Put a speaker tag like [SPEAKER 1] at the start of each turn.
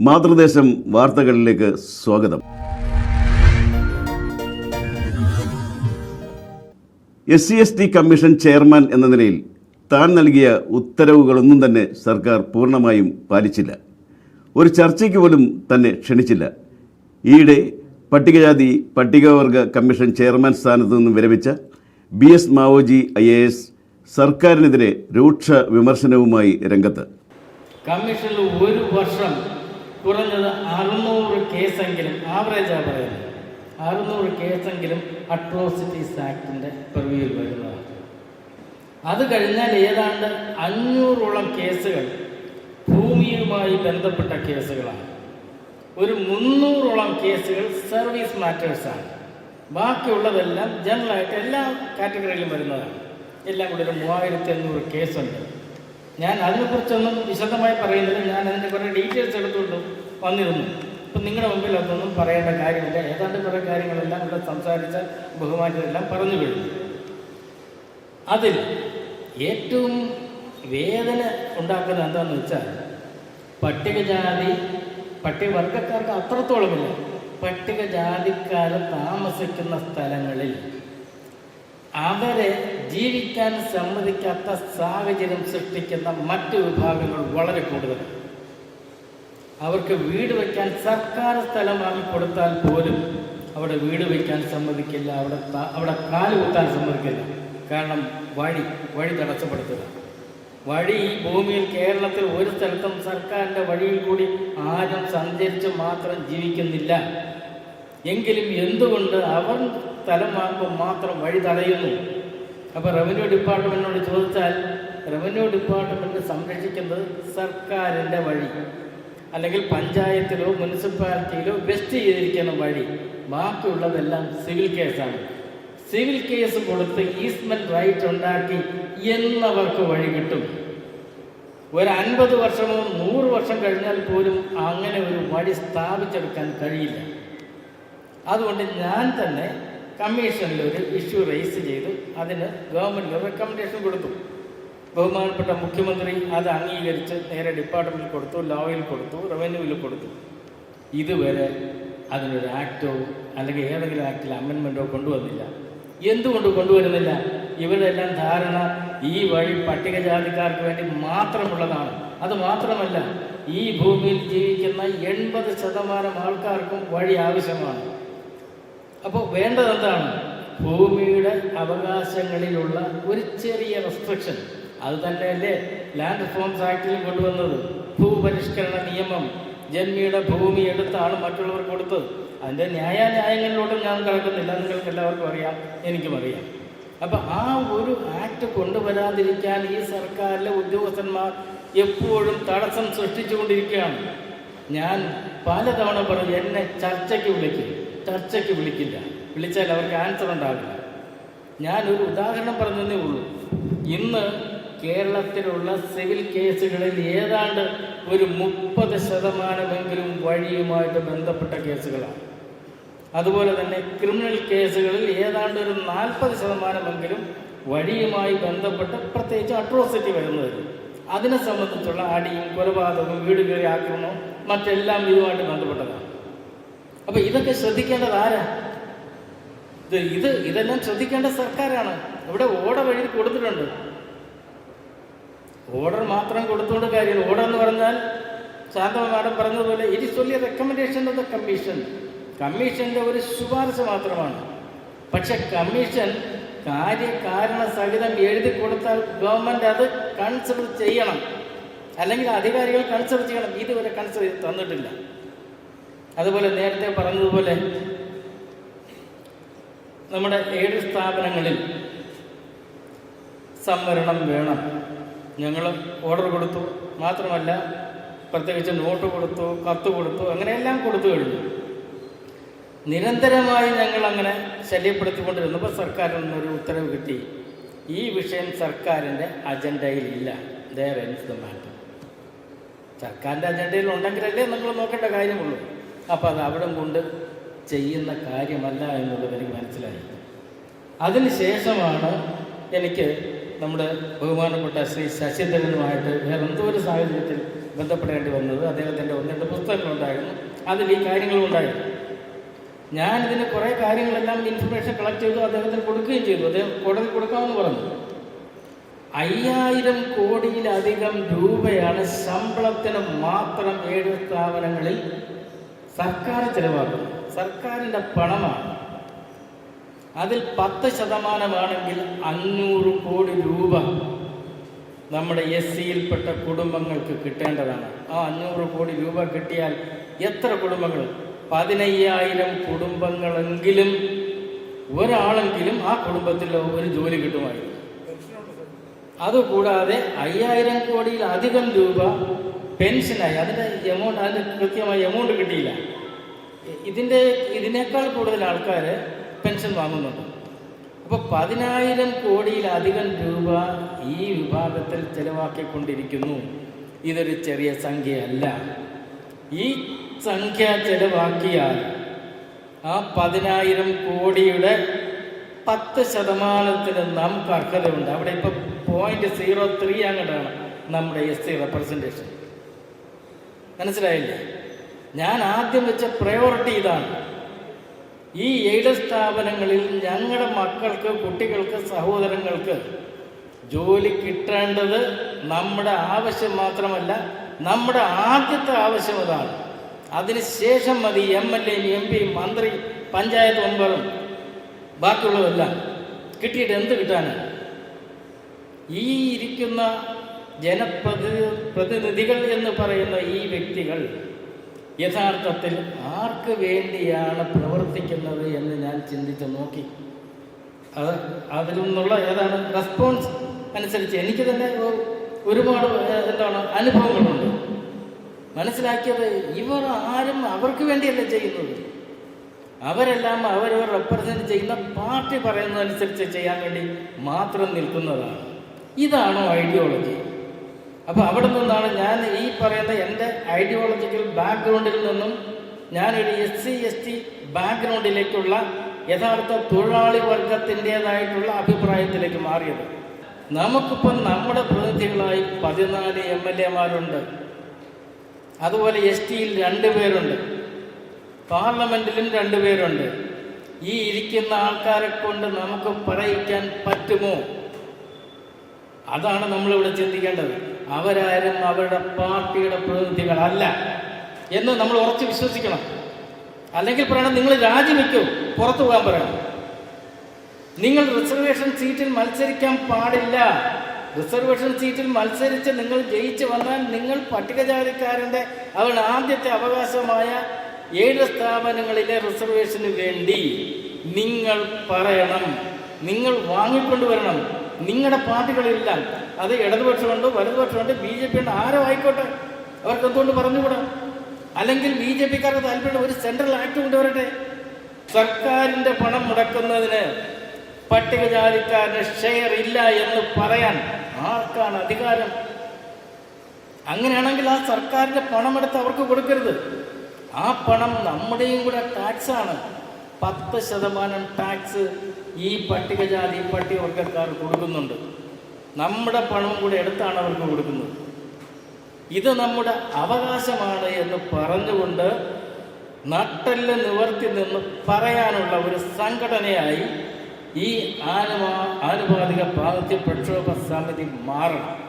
[SPEAKER 1] മാതൃദേശം വാർത്തകളിലേക്ക് സ്വാഗതം. S C S T commission chairman എന്ന നിലയിൽ താൻ നൽകിയ ഉത്തരവുകളൊന്നും തന്നെ സർക്കാർ പൂർണമായും പാലിച്ചില്ല. ഒരു ചർച്ചയ്ക്ക് പോലും തന്നെ ക്ഷണിച്ചില്ല. ഈയിടെ പട്ടികജാതി പട്ടികവർഗ കമ്മീഷൻ ചെയർമാൻ സ്ഥാനത്ത് നിന്നും വിരമിച്ച B S Mavoji I A S സർക്കാരിനെതിരെ രൂക്ഷ വിമർശനവുമായി രംഗത്ത്.
[SPEAKER 2] കമ്മീഷനിൽ ഒരു വർഷം കുറഞ്ഞത് അറുന്നൂറ് കേസെങ്കിലും ആവറേജാ പറയുന്നത്. അറുന്നൂറ് കേസെങ്കിലും അട്രോസിറ്റീസ് ആക്ടിന്റെ പെർവ്യൂവിൽ വരുന്നതാണ്. അത് കഴിഞ്ഞാൽ ഏതാണ്ട് അഞ്ഞൂറോളം കേസുകൾ ഭൂമിയുമായി ബന്ധപ്പെട്ട കേസുകളാണ്. ഒരു മുന്നൂറോളം കേസുകൾ സർവീസ് മാറ്റേഴ്സാണ് ബാക്കിയുള്ളതെല്ലാം ജനറലായിട്ട് എല്ലാ കാറ്റഗറിയിലും വരുന്നതാണ്. എല്ലാം കൂടി ഒരു മൂവായിരത്തി അഞ്ഞൂറ് കേസുണ്ട്. ഞാൻ അതിനെക്കുറിച്ചൊന്നും വിശദമായി പറയുന്നില്ല. ഞാൻ അതിന്റെ കുറേ ഡീറ്റെയിൽസ് എടുത്തുകൊണ്ട് വന്നിരുന്നു. ഇപ്പം നിങ്ങളുടെ മുമ്പിൽ അതൊന്നും പറയേണ്ട കാര്യമില്ല. ഏതാണ്ട് കുറേ കാര്യങ്ങളെല്ലാം ഇവിടെ സംസാരിച്ച ബഹുമാനിച്ചതെല്ലാം പറഞ്ഞു കഴിഞ്ഞു അതിൽ ഏറ്റവും വേദന ഉണ്ടാക്കുന്നത് എന്താണെന്ന് വെച്ചാൽ പട്ടികജാതി പട്ടികവർഗക്കാർക്ക് അത്രത്തോളമില്ല. പട്ടികജാതിക്കാർ താമസിക്കുന്ന സ്ഥലങ്ങളിൽ അവരെ ജീവിക്കാൻ സമ്മതിക്കാത്ത സാഹചര്യം സൃഷ്ടിക്കുന്ന മറ്റ് വിഭാഗങ്ങൾ വളരെ കൂടുതലാണ് അവർക്ക് വീട് വയ്ക്കാൻ സർക്കാർ സ്ഥലം വാങ്ങിക്കൊടുത്താൽ പോലും അവിടെ വീട് വയ്ക്കാൻ സമ്മതിക്കില്ല അവിടെ അവിടെ കാൽ കുത്താൻ സമ്മതിക്കില്ല. കാരണം വഴി വഴി തടസ്സപ്പെടുത്തുക. വഴി ഈ ഭൂമിയിൽ കേരളത്തിൽ ഒരു സ്ഥലത്തും സർക്കാരിന്റെ വഴിയിൽ കൂടി ആരും സഞ്ചരിച്ച് മാത്രം ജീവിക്കുന്നില്ല. എങ്കിലും എന്തുകൊണ്ട് അവർ സ്ഥലം വാങ്ങുമ്പോൾ മാത്രം വഴി തടയുന്നു. അപ്പോൾ റവന്യൂ ഡിപ്പാർട്ട്മെന്റിനോട് ചോദിച്ചാൽ റവന്യൂ ഡിപ്പാർട്ട്മെന്റ് സംരക്ഷിക്കുന്നത് സർക്കാരിന്റെ വഴി അല്ലെങ്കിൽ പഞ്ചായത്തിലോ മുനിസിപ്പാലിറ്റിയിലോ വെസ്റ്റ് ചെയ്തിരിക്കുന്ന വഴി. ബാക്കിയുള്ളതെല്ലാം സിവിൽ കേസാണ് സിവിൽ കേസ് കൊടുത്ത് ഈസ്മെന്റ് റൈറ്റ് ഉണ്ടാക്കി എന്നവർക്ക് വഴി കിട്ടും. ഒരു അൻപത് വർഷമോ നൂറ് വർഷം കഴിഞ്ഞാൽ പോലും അങ്ങനെ ഒരു വഴി സ്ഥാപിച്ചെടുക്കാൻ കഴിയില്ല. അതുകൊണ്ട് ഞാൻ തന്നെ കമ്മീഷനിൽ ഒരു ഇഷ്യൂ റേസ് ചെയ്തു. അതിന് ഗവൺമെന്റ് റെക്കമെൻഡേഷൻ കൊടുത്തു. ബഹുമാനപ്പെട്ട മുഖ്യമന്ത്രി അത് അംഗീകരിച്ച് നേരെ ഡിപ്പാർട്ട്മെന്റിൽ കൊടുത്തു ലോയിൽ കൊടുത്തു റവന്യൂവിൽ കൊടുത്തു. ഇതുവരെ അതിനൊരു ആക്റ്റോ അല്ലെങ്കിൽ ഏതെങ്കിലും ആക്റ്റിൽ അമെൻമെന്റോ കൊണ്ടുവന്നില്ല. എന്തുകൊണ്ട് കൊണ്ടുവരുന്നില്ല? ഇവരെല്ലാം ധാരണ ഈ വഴി പട്ടികജാതിക്കാർക്ക് വേണ്ടി മാത്രമുള്ളതാണ്. അത് മാത്രമല്ല ഈ ഭൂമിയിൽ ജീവിക്കുന്ന എൺപത് ശതമാനം ആൾക്കാർക്കും വഴി ആവശ്യമാണ്. അപ്പോൾ വേണ്ടത് എന്താണ്? ഭൂമിയുടെ അവകാശങ്ങളിലുള്ള ഒരു ചെറിയ റെസ്ട്രിക്ഷൻ അത് തന്നെയല്ലേ ലാൻഡ് റിഫോംസ് ആക്ടിൽ കൊണ്ടുവന്നത്. ഭൂപരിഷ്കരണ നിയമം. ജന്മിയുടെ ഭൂമി എടുത്താണ് മറ്റുള്ളവർ കൊടുത്തത്. അതിന്റെ ന്യായാന്യായങ്ങളിലോട്ടും ഞാൻ കിടക്കുന്നില്ല. നിങ്ങൾക്ക് എല്ലാവർക്കും അറിയാം. എനിക്കും അറിയാം. അപ്പം ആ ഒരു ആക്ട് കൊണ്ടുവരാതിരിക്കാൻ ഈ സർക്കാരിലെ ഉദ്യോഗസ്ഥന്മാർ എപ്പോഴും തടസ്സം സൃഷ്ടിച്ചുകൊണ്ടിരിക്കുകയാണ്. ഞാൻ പലതവണ പറഞ്ഞു എന്നെ ചർച്ചയ്ക്ക് വിളിക്കും. ചർച്ചയ്ക്ക് വിളിക്കില്ല. വിളിച്ചാൽ അവർക്ക് ആൻസർ ഉണ്ടാവില്ല. ഞാനൊരു ഉദാഹരണം പറഞ്ഞതേ ഉള്ളൂ. ഇന്ന് കേരളത്തിലുള്ള സിവിൽ കേസുകളിൽ ഏതാണ്ട് ഒരു മുപ്പത് ശതമാനമെങ്കിലും വഴിയുമായിട്ട് ബന്ധപ്പെട്ട കേസുകളാണ്. അതുപോലെ തന്നെ ക്രിമിനൽ കേസുകളിൽ ഏതാണ്ട് ഒരു നാൽപ്പത് ശതമാനമെങ്കിലും വഴിയുമായി ബന്ധപ്പെട്ട് പ്രത്യേകിച്ച് അട്രോസിറ്റി വരുന്നത് അതിനെ സംബന്ധിച്ചുള്ള അടിയും കൊലപാതകവും വീട് കയറി ആക്രമണവും മറ്റെല്ലാം ഇതുമായിട്ട് ബന്ധപ്പെട്ടതാണ്. അപ്പൊ ഇതൊക്കെ ശ്രദ്ധിക്കേണ്ടത് ആരാ? ഇത് ഇത് ഇതെല്ലാം ശ്രദ്ധിക്കേണ്ട സർക്കാരാണ്. ഇവിടെ ഓട വഴി കൊടുത്തിട്ടുണ്ട്. ഓർഡർ മാത്രം കൊടുത്തുകൊണ്ട് കാര്യമില്ല. ഓർഡർ എന്ന് പറഞ്ഞാൽ ശാന്തമ മാഡം പറഞ്ഞതുപോലെ it is only recommendation of the commission കമ്മീഷന്റെ ഒരു ശുപാർശ മാത്രമാണ്. പക്ഷെ കമ്മീഷൻ കാര്യകാരണ സഹിതം എഴുതി കൊടുത്താൽ ഗവൺമെന്റ് അത് കൺസിഡർ ചെയ്യണം. അല്ലെങ്കിൽ അധികാരികൾ കൺസിഡർ ചെയ്യണം. ഇതുവരെ കൺസിഡർ തന്നിട്ടില്ല. അതുപോലെ നേരത്തെ പറഞ്ഞതുപോലെ നമ്മുടെ ഏഴ് സ്ഥാപനങ്ങളിൽ സംവരണം വേണം. ഞങ്ങൾ ഓർഡർ കൊടുത്തു. മാത്രമല്ല പ്രത്യേകിച്ച് നോട്ട് കൊടുത്തു കത്ത് കൊടുത്തു അങ്ങനെയെല്ലാം കൊടുത്തു കഴിഞ്ഞു. നിരന്തരമായി ഞങ്ങൾ അങ്ങനെ ശല്യപ്പെടുത്തിക്കൊണ്ടിരുന്നപ്പോൾ സർക്കാരിൽ നിന്നൊരു ഉത്തരവ് കിട്ടി. ഈ വിഷയം സർക്കാരിന്റെ അജണ്ടയിലില്ല. ദർ എൻസ് സർക്കാരിന്റെ അജണ്ടയിൽ ഉണ്ടെങ്കിലല്ലേ നമ്മൾ നോക്കേണ്ട കാര്യമുള്ളൂ. അപ്പോൾ അത് അവിടെ കൊണ്ട് ചെയ്യുന്ന കാര്യമല്ല എന്നുള്ളത് എനിക്ക് മനസ്സിലായി. അതിനുശേഷമാണ് എനിക്ക് നമ്മുടെ ബഹുമാനപ്പെട്ട ശ്രീ ശശിധരനുമായിട്ട് വേറെ എന്തോ ഒരു സാഹചര്യത്തിൽ ബന്ധപ്പെടേണ്ടി വന്നത്. അദ്ദേഹത്തിന്റെ ഒന്ന് രണ്ട് പുസ്തകങ്ങളുണ്ടായിരുന്നു അതിൽ ഈ കാര്യങ്ങളുണ്ടായിരുന്നു ഞാനിതിന് കുറേ കാര്യങ്ങളെല്ലാം ഇൻഫർമേഷൻ കളക്ട് ചെയ്തു അദ്ദേഹത്തിന് കൊടുക്കുകയും ചെയ്തു. അദ്ദേഹം കോടതി കൊടുക്കാമെന്ന് പറഞ്ഞു. അയ്യായിരം കോടിയിലധികം രൂപയാണ് ശമ്പളത്തിന് മാത്രം ഏഴ് സ്ഥാപനങ്ങളിൽ സർക്കാർ ചെലവാക്കും സർക്കാരിന്റെ പണമാണ്. അതിൽ പത്ത് ശതമാനമാണെങ്കിൽ അഞ്ഞൂറ് കോടി രൂപ നമ്മുടെ എസ് സിയിൽപ്പെട്ട കുടുംബങ്ങൾക്ക് കിട്ടേണ്ടതാണ്. ആ അഞ്ഞൂറ് കോടി രൂപ കിട്ടിയാൽ എത്ര കുടുംബങ്ങൾ? പതിനയ്യായിരം കുടുംബങ്ങളെങ്കിലും ഒരാളെങ്കിലും ആ കുടുംബത്തിൽ ഒരു ജോലി കിട്ടുമായിരുന്നു. അതുകൂടാതെ അയ്യായിരം കോടിയിലധികം രൂപ പെൻഷനായി അതിന്റെ എമൗണ്ട് അതിന്റെ കൃത്യമായ എമൗണ്ട് കിട്ടിയില്ല. ഇതിന്റെ ഇതിനേക്കാൾ കൂടുതൽ ആൾക്കാർ പെൻഷൻ വാങ്ങുന്നുണ്ട്. അപ്പോൾ പതിനായിരം കോടിയിലധികം രൂപ ഈ വിഭാഗത്തിൽ ചെലവാക്കിക്കൊണ്ടിരിക്കുന്നു. ഇതൊരു ചെറിയ സംഖ്യയല്ല. ഈ സംഖ്യ ചെലവാക്കിയാൽ ആ പതിനായിരം കോടിയുടെ പത്ത് ശതമാനത്തിന് നമുക്ക് അർഹതയുണ്ട്. അവിടെ ഇപ്പൊ പോയിന്റ് സീറോ ത്രീ അങ്ങോട്ടാണ് നമ്മുടെ എസ് സി റെപ്രസെന്റേഷൻ മനസ്സിലായില്ലേ? ഞാൻ ആദ്യം വെച്ച പ്രയോറിറ്റി ഇതാണ്. ഈ എയ്ഡഡ് സ്ഥാപനങ്ങളിൽ ഞങ്ങളുടെ മക്കൾക്ക് കുട്ടികൾക്ക് സഹോദരങ്ങൾക്ക് ജോലി കിട്ടേണ്ടത് നമ്മുടെ ആവശ്യം മാത്രമല്ല നമ്മുടെ ആദ്യത്തെ ആവശ്യം അതാണ്. അതിനുശേഷം മതി എം എൽ എയും എം പിയും മന്ത്രി പഞ്ചായത്ത് മെമ്പറും ബാക്കിയുള്ളതെല്ലാം കിട്ടിയിട്ട് എന്ത് കിട്ടാനാണ് ഈ ഇരിക്കുന്ന ജനപ്രതി പ്രതിനിധികൾ എന്ന് പറയുന്ന ഈ വ്യക്തികൾ യഥാർത്ഥത്തിൽ ആർക്ക് വേണ്ടിയാണ് പ്രവർത്തിക്കുന്നത് എന്ന് ഞാൻ ചിന്തിച്ച് നോക്കി. അത് അതിൽ നിന്നുള്ള ഏതാണ് റെസ്പോൺസ് അനുസരിച്ച് എനിക്ക് തന്നെ ഒരുപാട് എന്താണ് അനുഭവങ്ങളുണ്ട്. മനസ്സിലാക്കിയത് ഇവർ ആരും അവർക്ക് വേണ്ടിയല്ല ചെയ്യുന്നത്. അവരെല്ലാം അവരവർ റെപ്രസെന്റ് ചെയ്യുന്ന പാർട്ടി പറയുന്നതനുസരിച്ച് ചെയ്യാൻ വേണ്ടി മാത്രം നിൽക്കുന്നതാണ്. ഇതാണോ ഐഡിയോളജി അപ്പോൾ അവിടെ നിന്നാണ് ഞാൻ ഈ പറയുന്ന എന്റെ ഐഡിയോളജിക്കൽ ബാക്ക്ഗ്രൗണ്ടിൽ നിന്നും ഞാനൊരു എസ് സി എസ് ടി ബാക്ക്ഗ്രൗണ്ടിലേക്കുള്ള യഥാർത്ഥ തൊഴിലാളി വർഗത്തിന്റെതായിട്ടുള്ള അഭിപ്രായത്തിലേക്ക് മാറിയത്. നമുക്കിപ്പം നമ്മുടെ പ്രതിനിധികളായി പതിനാല് എം എൽ എമാരുണ്ട് അതുപോലെ എസ് ടിയിൽ രണ്ട് പേരുണ്ട്. പാർലമെന്റിലും രണ്ടുപേരുണ്ട് ഈ ഇരിക്കുന്ന ആൾക്കാരെ കൊണ്ട് നമുക്ക് പറയിക്കാൻ പറ്റുമോ? അതാണ് നമ്മളിവിടെ ചിന്തിക്കേണ്ടത്. അവരാരും അവരുടെ പാർട്ടിയുടെ പ്രതിനിധികളല്ല എന്ന് നമ്മൾ ഉറച്ച് വിശ്വസിക്കണം. അല്ലെങ്കിൽ പറയണം നിങ്ങൾ രാജിവെക്കൂ പുറത്തു പോകാൻ പറയണം. നിങ്ങൾ റിസർവേഷൻ സീറ്റിൽ മത്സരിക്കാൻ പാടില്ല. റിസർവേഷൻ സീറ്റിൽ മത്സരിച്ച് നിങ്ങൾ ജയിച്ച് വന്നാൽ നിങ്ങൾ പട്ടികജാതിക്കാരന്റെ അവരുടെ ആദ്യത്തെ അവകാശമായ ഏഴ് സ്ഥാപനങ്ങളിലെ റിസർവേഷന് വേണ്ടി നിങ്ങൾ പറയണം. നിങ്ങൾ വാങ്ങിക്കൊണ്ടുവരണം. നിങ്ങളുടെ പാർട്ടികളില്ല അത് ഇടതുപക്ഷമുണ്ട് വലതുപക്ഷമുണ്ട് ബി ജെ പി ഉണ്ട് ആരോ ആയിക്കോട്ടെ. അവർക്ക് എന്തുകൊണ്ട് പറഞ്ഞുകൂടാ? അല്ലെങ്കിൽ ബി ജെ പിക്കാർക്ക് താല്പര്യം ഒരു സെൻട്രൽ ആക്ട് കൊണ്ടുവരട്ടെ? സർക്കാരിന്റെ പണം മുടക്കുന്നതിന് പട്ടികജാതിക്കാരന് ഷെയർ ഇല്ല എന്ന് പറയാൻ ആർക്കാണ് അധികാരം? അങ്ങനെയാണെങ്കിൽ ആ സർക്കാരിന്റെ പണമെടുത്ത് അവർക്ക് കൊടുക്കരുത്. ആ പണം നമ്മുടെയും കൂടെ ആണ്. പത്ത് ശതമാനം ടാക്സ് ഈ പട്ടികജാതി പട്ടികവർഗക്കാർ കൊടുക്കുന്നുണ്ട്. നമ്മുടെ പണം കൂടെ എടുത്താണ് അവർക്ക് കൊടുക്കുന്നത്. ഇത് നമ്മുടെ അവകാശമാണ് എന്ന് പറഞ്ഞുകൊണ്ട് നട്ടെല്ല് നിവർത്തി നിന്ന് പറയാനുള്ള ഒരു സംഘടനയായി ഈ ആനുപാ ആനുപാതിക പ്രാതിഥ്യ പ്രക്ഷോഭ സമിതി മാറണം.